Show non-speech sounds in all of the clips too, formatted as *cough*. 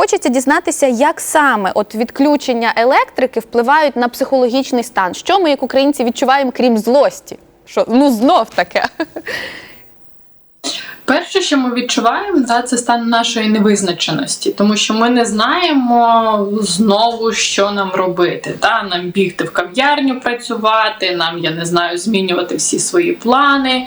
хочеться дізнатися, як саме от відключення електрики впливають на психологічний стан. Що ми, як українці, відчуваємо крім злості? Що ну знов таке? Перше, що ми відчуваємо, да, це стан нашої невизначеності, тому що ми не знаємо знову, що нам робити. Да? Нам бігти в кав'ярню працювати, нам, я не знаю, змінювати всі свої плани,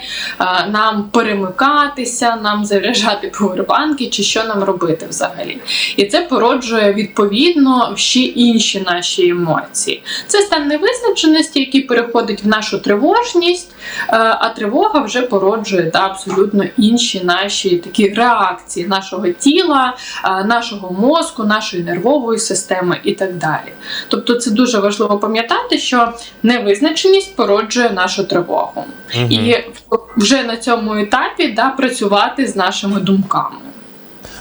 нам перемикатися, нам заряджати повербанки, чи що нам робити взагалі. І це породжує відповідно ще інші наші емоції. Це стан невизначеності, який переходить в нашу тривожність, а тривога вже породжує да, абсолютно інші наші такі реакції нашого тіла, е, нашого мозку, нашої нервової системи і так далі. Тобто, це дуже важливо пам'ятати, що невизначеність породжує нашу тривогу, Угу. і вже на цьому етапі да, працювати з нашими думками.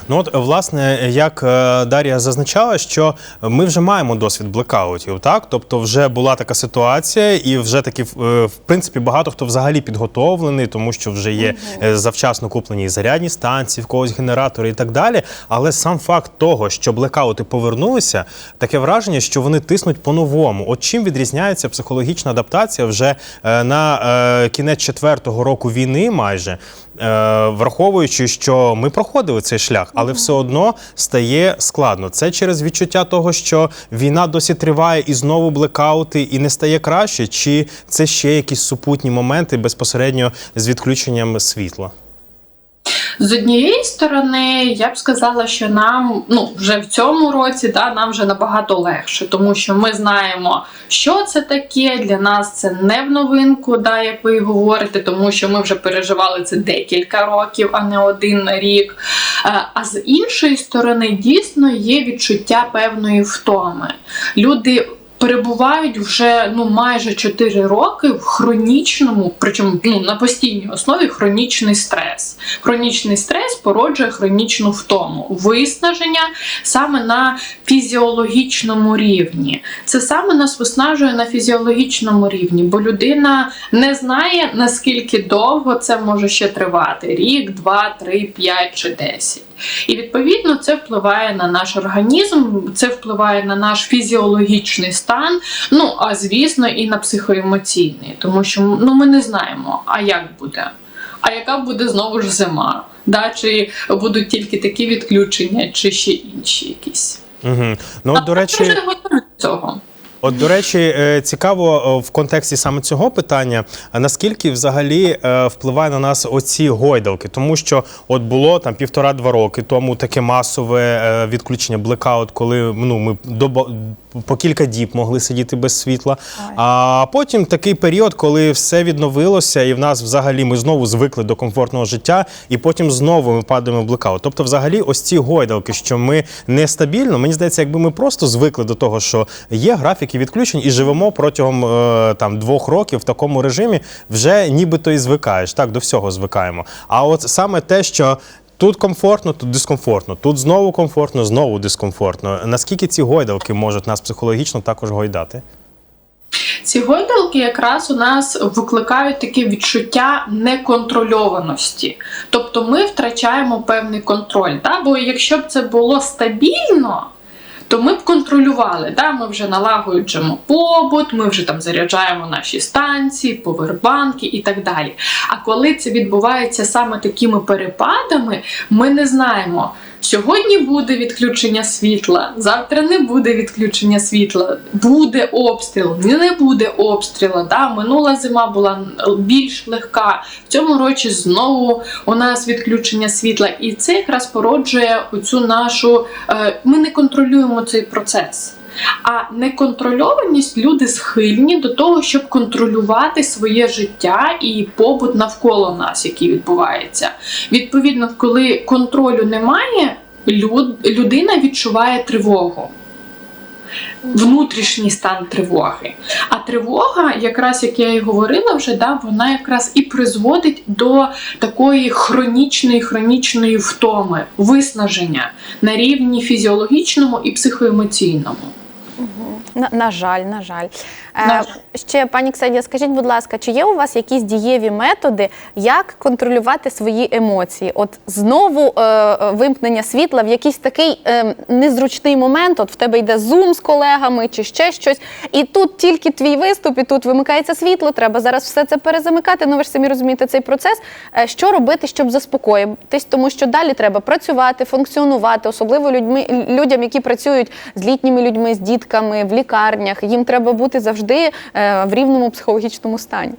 Ну от власне, як е, Дар'я зазначала, що ми вже маємо досвід блекаутів, так тобто, вже була така ситуація, і вже таки е, в принципі багато хто взагалі підготовлений, тому що вже є е, завчасно куплені і зарядні станції, в когось генератори і так далі. Але сам факт того, що блекаути повернулися, таке враження, що вони тиснуть по-новому. От чим відрізняється психологічна адаптація вже на кінець четвертого року війни, майже. Враховуючи, що ми проходили цей шлях, але все одно стає складно. Це через відчуття того, що війна досі триває і знову блекаути, і не стає краще, чи це ще якісь супутні моменти безпосередньо з відключенням світла? З однієї сторони, я б сказала, що нам ну вже в цьому році да, нам вже набагато легше, тому що ми знаємо, що це таке. Для нас це не в новинку, да, як ви говорите, тому що ми вже переживали це декілька років, а не один рік. Е, А з іншої сторони, дійсно є відчуття певної втоми. Люди. Перебувають вже ну майже 4 роки в хронічному, причому ну на постійній основі хронічний стрес. Хронічний стрес породжує хронічну втому, виснаження саме на фізіологічному рівні. Це саме нас виснажує на фізіологічному рівні, бо людина не знає наскільки довго це може ще тривати: рік, два, три, п'ять чи десять. І відповідно це впливає на наш організм, це впливає на наш фізіологічний стан. Ну а звісно, і на психоемоційний, тому що ну ми не знаємо, а як буде. А яка буде знову ж зима? Да? Чи будуть тільки такі відключення, чи ще інші якісь? Угу. Ну, от, до речі, цього. От, до речі, е, цікаво е, в контексті саме цього питання, а наскільки взагалі е, впливає на нас оці гойдалки, тому що от було там півтора-два роки тому таке масове відключення блекаут, коли ну ми доба по кілька діб могли сидіти без світла. А потім такий період, коли все відновилося, і в нас взагалі ми знову звикли до комфортного життя, і потім знову ми падаємо в блекаут. Тобто, взагалі, ось ці гойдалки, що ми нестабільно, мені здається, якби ми просто звикли до того, що є графіки відключень, і живемо протягом е, там двох років в такому режимі, вже нібито і звикаєш. Так, до всього звикаємо. А от саме те, що. Тут комфортно, тут дискомфортно, тут знову комфортно, знову дискомфортно. Наскільки ці гойдалки можуть нас психологічно також гойдати? Ці гойдалки якраз у нас викликають таке відчуття неконтрольованості. Тобто ми втрачаємо певний контроль. Та? Бо якщо б це було стабільно, то ми б контролювали. Да? Ми вже налагоджуємо побут, ми вже там заряджаємо наші станції, повербанки і так далі. А коли це відбувається саме такими перепадами, ми не знаємо. Сьогодні буде відключення світла, завтра не буде відключення світла, буде обстріл, не буде обстріла. Да? Минула зима була більш легка. В цьому році знову у нас відключення світла, і це якраз породжує оцю нашу. е, Ми не контролюємо цей процес. А неконтрольованість люди схильні до того, щоб контролювати своє життя і побут навколо нас, який відбувається. Відповідно, коли контролю немає, люд, людина відчуває тривогу. Внутрішній стан тривоги. А тривога, якраз як я і говорила вже, да, вона якраз і призводить до такої хронічної хронічної втоми, виснаження на рівні фізіологічному і психоемоційному. На, на жаль, на жаль. Е, Ще пані Ксенія, скажіть, будь ласка, чи є у вас якісь дієві методи, як контролювати свої емоції? От знову е, е, вимкнення світла в якийсь такий е, незручний момент. От в тебе йде зум з колегами чи ще щось, і тут тільки твій виступ, і тут вимикається світло. Треба зараз все це перезамикати. Ну ви ж самі розумієте цей процес. Е, Що робити, щоб заспокоїтись? Тому що далі треба працювати, функціонувати, особливо людьми людям, які працюють з літніми людьми, з дітками в лікарнях. Їм треба бути завжди е, в рівному психологічному стані.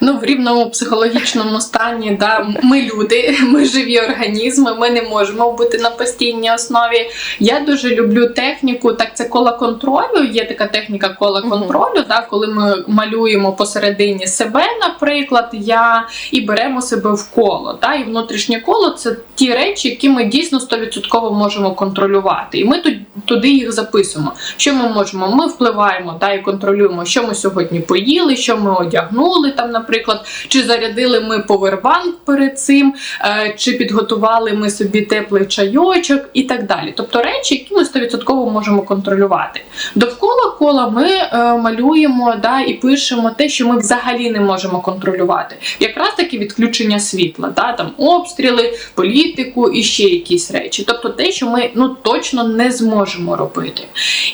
Ну, в рівному психологічному стані, да, ми люди, *laughs* ми живі організми, ми не можемо бути на постійній основі. Я дуже люблю техніку, так це кола контролю. Є така техніка кола контролю, да, коли ми малюємо посередині себе, наприклад, я і беремо себе в коло. Да, і внутрішнє коло це ті речі, які ми дійсно 100% можемо контролювати. І ми туди їх записуємо. Що ми можемо? Ми впливаємо да, і контролюємо, що ми сьогодні поїли, що ми одягнули там, наприклад, чи зарядили ми повербанк перед цим, е, чи підготували ми собі теплий чайочок і так далі. Тобто речі, які ми 100% можемо контролювати. Довкола кола ми е, малюємо да, і пишемо те, що ми взагалі не можемо контролювати. Якраз таки відключення світла, да, там обстріли, політику і ще якісь речі. Тобто те, що ми ну точно не зможемо робити.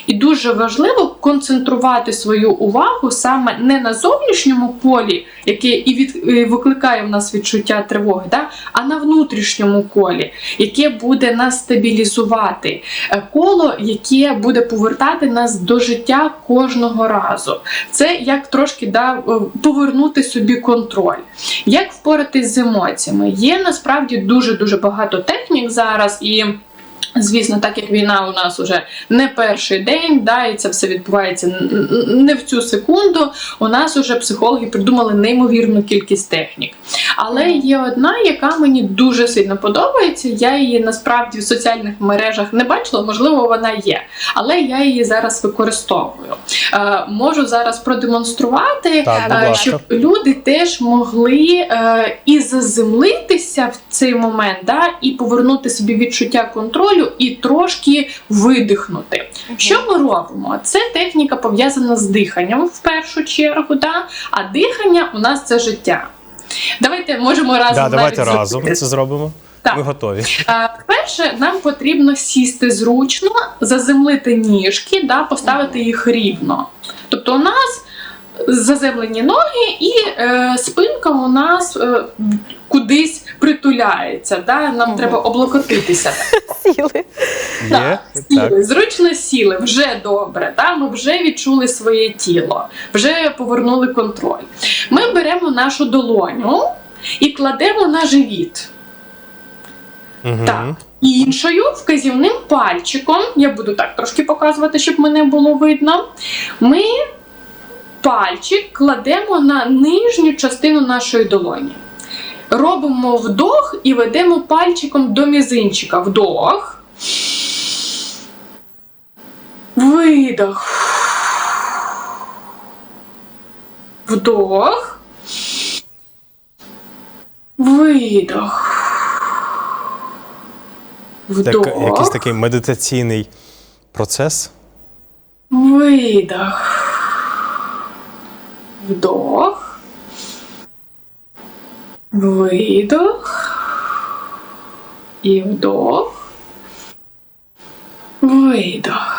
І дуже важливо концентрувати свою увагу саме не на зовнішньому полі, яке і від і викликає в нас відчуття тривоги, да? а на внутрішньому колі, яке буде нас стабілізувати, Е, коло, яке буде повертати нас до життя кожного разу. Це як трошки да, е, повернути собі контроль. Як впоратись з емоціями? Є насправді дуже дуже багато технік зараз і. Звісно, так як війна у нас уже не перший день, да, і це все відбувається не в цю секунду. У нас уже психологи придумали неймовірну кількість технік. Але є одна, яка мені дуже сильно подобається. Я її насправді в соціальних мережах не бачила, можливо, вона є, але я її зараз використовую. Е, можу зараз продемонструвати, Так, е, щоб люди теж могли е, і заземлитися в цей момент, да, і повернути собі відчуття контролю, і трошки видихнути. Що ми робимо? Це техніка пов'язана з диханням в першу чергу, да? а дихання у нас це життя. Давайте можемо разом Да, давайте разом це зробимо. Так. Ми готові. А, Перше, нам потрібно сісти зручно, заземлити ніжки, да, поставити їх рівно. Тобто у нас заземлені ноги, і е, спинка у нас е, кудись притуляється. Да? Нам треба облокотитися. Сіли. Є? Сіли, Так. зручно сіли, вже добре. Да? Ми вже відчули своє тіло, вже повернули контроль. Ми беремо нашу долоню і кладемо на живіт. Мгм. Так. Іншою вказівним пальчиком, я буду так трошки показувати, щоб мене було видно. Ми пальчик кладемо на нижню частину нашої долоні. Робимо вдох і ведемо пальчиком до мізинчика. Вдох. Видох. Вдох. Видох. Так, Вдох. якийсь такий медитаційний процес. Видох. Вдох. Видох. І вдох. Видох.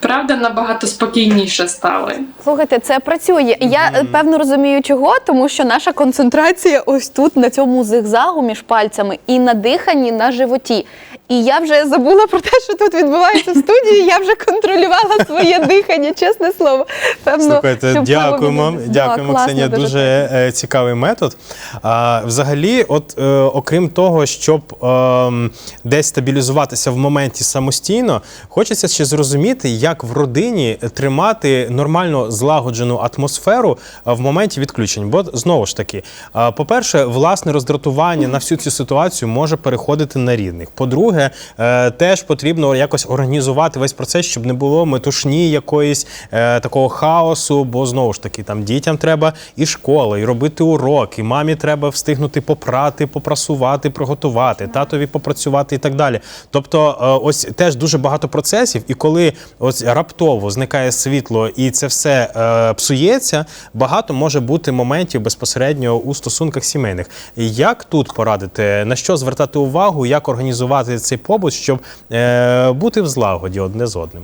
Правда, набагато спокійніше стали. Слухайте, це працює. І Я е, певно розумію, чого, тому що наша концентрація ось тут, на цьому зигзагу між пальцями, і на диханні на животі. І я вже забула про те, що тут відбувається в студії. Я вже контролювала своє дихання, чесне слово. Певно, Слухайте, дякуємо. Дякуємо, Ксенія. дуже. Дуже е, цікавий метод. А, взагалі, от е, окрім того, щоб ем, десь стабілізуватися в моменті самостійно, хочеться ще зрозуміти, як в родині тримати нормально злагоджену атмосферу е, в моменті відключень. Бо знову ж таки, е, по-перше, власне роздратування на всю цю ситуацію може переходити на рідних. По-друге, по-друге, е, теж потрібно якось організувати весь процес, щоб не було метушні якоїсь е, такого хаосу, бо знову ж таки там дітям треба і школа, і робити урок, і мамі треба встигнути попрати, попрасувати, приготувати, татові попрацювати і так далі. Тобто, е, ось теж дуже багато процесів, і коли ось раптово зникає світло і це все е, псується, багато може бути моментів безпосередньо у стосунках сімейних. Як тут порадити, на що звертати увагу, як організувати цей побут, щоб е, бути в злагоді одне з одним?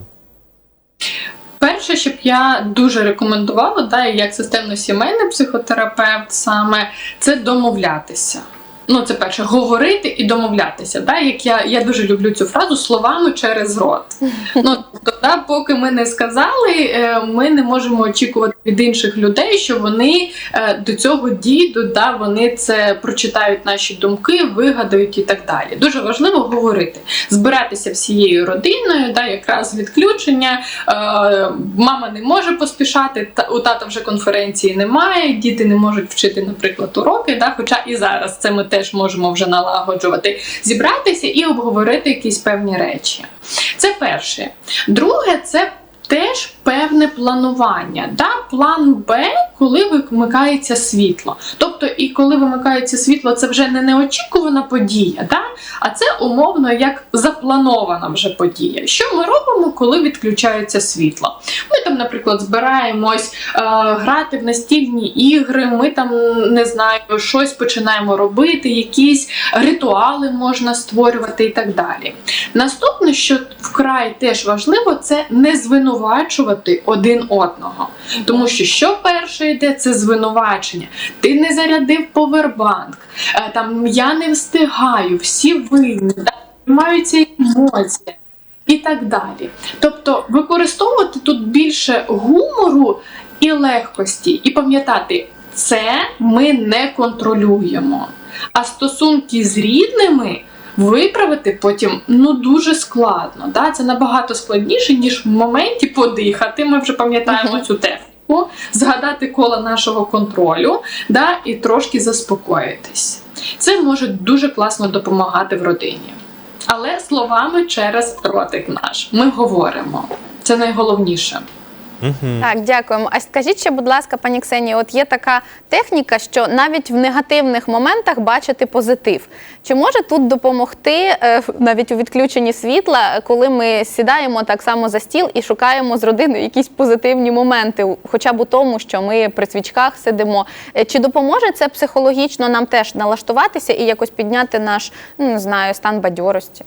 Перше, що б я дуже рекомендувала, да, як системно-сімейний психотерапевт, саме це домовлятися. Ну, це перше, говорити і домовлятися. Да? Як я, я дуже люблю цю фразу словами через рот. Ну, тобто, да, поки ми не сказали, е, ми не можемо очікувати від інших людей, що вони е, до цього дійдуть, да, вони це прочитають наші думки, вигадають і так далі. Дуже важливо говорити, збиратися всією родиною, да, якраз відключення. Е, мама не може поспішати, у тата вже конференції немає, діти не можуть вчити, наприклад, уроки. Да, хоча і зараз це ми теж можемо вже налагоджувати, зібратися і обговорити якісь певні речі. Це перше. Друге, це теж певне планування. Да? План Б, коли вимикається світло. Тобто, і коли вимикається світло, це вже не неочікувана подія, да? а це умовно як запланована вже подія. Що ми робимо, коли відключається світло? Ми там, наприклад, збираємось е, грати в настільні ігри, ми там не знаю, щось починаємо робити, якісь ритуали можна створювати і так далі. Наступне, що вкрай теж важливо, це не звинувачувати один одного. Тому що що перше йде, це звинувачення. Ти не зарядив повербанк, е, там я не встигаю, всі винні, да, маються емоції. І так далі. Тобто використовувати тут більше гумору і легкості, і пам'ятати, це ми не контролюємо. А стосунки з рідними виправити потім ну дуже складно. Да? Це набагато складніше, ніж в моменті подихати. Ми вже пам'ятаємо Мгм. цю техніку, згадати коло нашого контролю да? і трошки заспокоїтись. Це може дуже класно допомагати в родині. Але словами через ротик наш. Ми говоримо. Це найголовніше. Угу. Так, дякуємо. А скажіть ще, будь ласка, пані Ксенії, от є така техніка, що навіть в негативних моментах бачити позитив. Чи може тут допомогти е, навіть у відключенні світла, коли ми сідаємо так само за стіл і шукаємо з родиною якісь позитивні моменти, хоча б у тому, що ми при свічках сидимо? Е, Чи допоможе це психологічно нам теж налаштуватися і якось підняти наш ну, не знаю, стан бадьорості?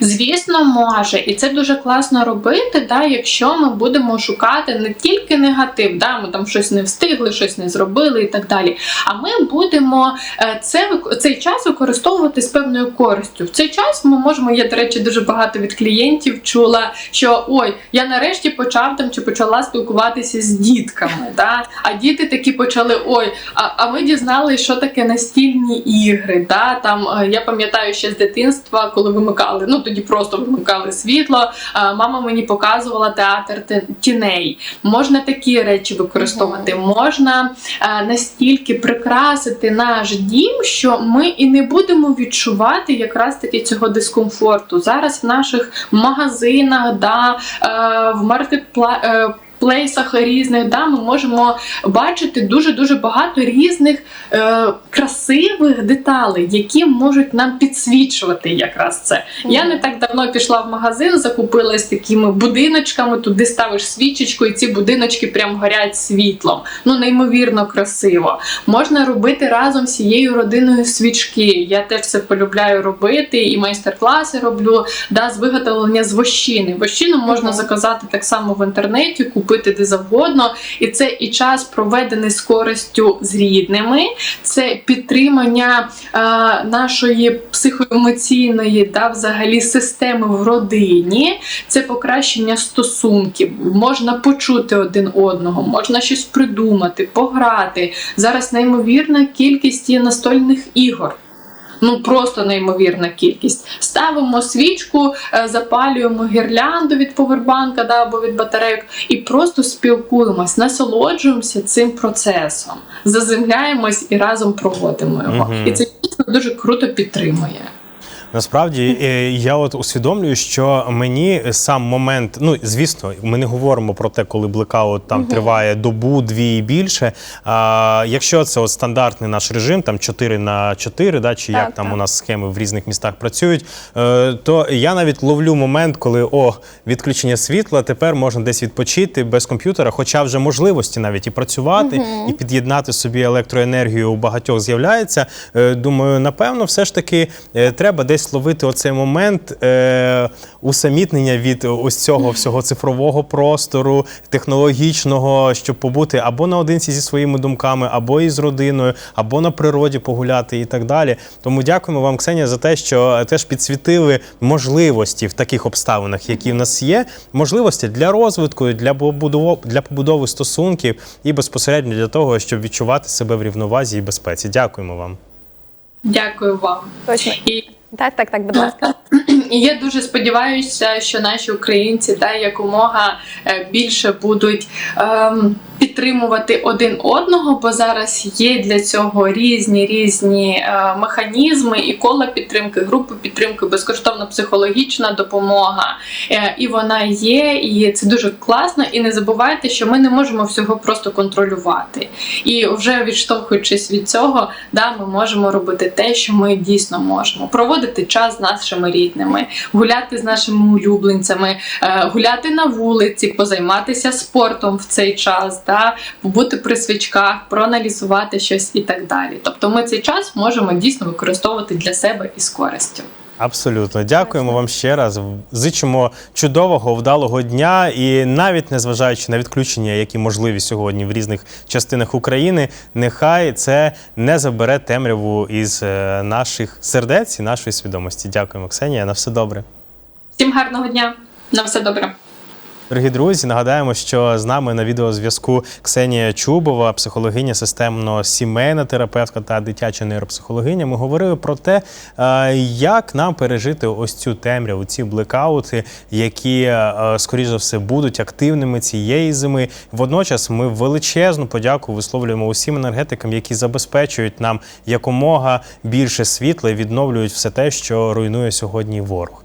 Звісно, може, і це дуже класно робити, да, якщо ми будемо шукати не тільки негатив, да, ми там щось не встигли, щось не зробили і так далі. А ми будемо е, це цей час використовувати з певною користю. В цей час ми можемо. Я до речі, дуже багато від клієнтів чула, що ой, я нарешті почав там чи почала спілкуватися з дітками. Да? А діти такі почали: ой, а, а ми дізналися, що таке настільні ігри. Да? Там е, я пам'ятаю ще з дитинства, коли вимикали, ну тоді просто вимикали світло. Мама мені показувала театр тіней. Можна такі речі використовувати, можна е, настільки прикрасити наш дім, що ми і не будемо відчувати якраз таки цього дискомфорту. Зараз в наших магазинах, да, е, в маркетпла. Е, Плейсах різних, да, ми можемо бачити дуже дуже багато різних е, красивих деталей, які можуть нам підсвічувати якраз це. Я не так давно пішла в магазин, закупилась такими будиночками. Туди ставиш свічечку, і ці будиночки прям горять світлом. Ну неймовірно красиво. Можна робити разом з всією родиною свічки. Я теж це полюбляю робити, і майстер-класи роблю да, з виготовлення з вощини. Вощину можна Мгм. заказати так само в інтернеті, купити де завгодно. І це і час проведений з користю з рідними, це підтримання е, нашої психоемоційної да, взагалі системи в родині, це покращення стосунків. Можна почути один одного, можна щось придумати, пограти. Зараз неймовірна кількість є настольних ігор. Ну просто неймовірна кількість. Ставимо свічку, е, запалюємо гірлянду від повербанка да, або від батарейок і просто спілкуємось, насолоджуємося цим процесом, заземляємось і разом проводимо його. Мгм. І це дійсно дуже круто підтримує. Насправді е, я от усвідомлюю, що мені сам момент, ну звісно, ми не говоримо про те, коли блекаут там триває добу, дві і більше. А якщо це от стандартний наш режим, там 4 на 4, да, чи як Так, там так. у нас схеми в різних містах працюють, е, то я навіть ловлю момент, коли о, відключення світла, тепер можна десь відпочити без комп'ютера, хоча вже можливості навіть і працювати, і під'єднати собі електроенергію у багатьох з'являється. Е, Думаю, напевно, все ж таки треба десь ловити оцей момент е, усамітнення від ось цього всього цифрового простору, технологічного, щоб побути або наодинці зі своїми думками, або із родиною, або на природі погуляти і так далі. Тому дякуємо вам, Ксенія, за те, що теж підсвітили можливості в таких обставинах, які в нас є. Можливості для розвитку, для побудови, для побудови стосунків і безпосередньо для того, щоб відчувати себе в рівновазі і безпеці. Дякуємо вам. Дякую вам. Точно. І Так, так, так, будь ласка. І я дуже сподіваюся, що наші українці да, якомога е, більше будуть ем, підтримувати один одного, бо зараз є для цього різні різні е, механізми і кола підтримки, групи підтримки, безкоштовна психологічна допомога. Е, і вона є, і це дуже класно. І не забувайте, що ми не можемо всього просто контролювати. І вже відштовхуючись від цього, да, ми можемо робити те, що ми дійсно можемо. Проводити час з нашими рідними, гуляти з нашими улюбленцями, е, гуляти на вулиці, позайматися спортом в цей час, да, побути при свічках, проаналізувати щось і так далі. Тобто ми цей час можемо дійсно використовувати для себе із користю. Абсолютно, дякуємо вам ще раз. Зичимо чудового, вдалого дня, і навіть незважаючи на відключення, які можливі сьогодні в різних частинах України, нехай це не забере темряву із е, наших сердець і нашої свідомості. Дякуємо, Ксенія. На все добре. Всім гарного дня! На все добре! Дорогі друзі, нагадаємо, що з нами на відеозв'язку Ксенія Чубова, психологиня, системно-сімейна терапевтка та дитяча нейропсихологиня. Ми говорили про те, е, як нам пережити ось цю темряву, ці блекаути, які, е, скоріш за все, будуть активними цієї зими. Водночас ми величезну подяку висловлюємо усім енергетикам, які забезпечують нам якомога більше світла і відновлюють все те, що руйнує сьогодні ворог.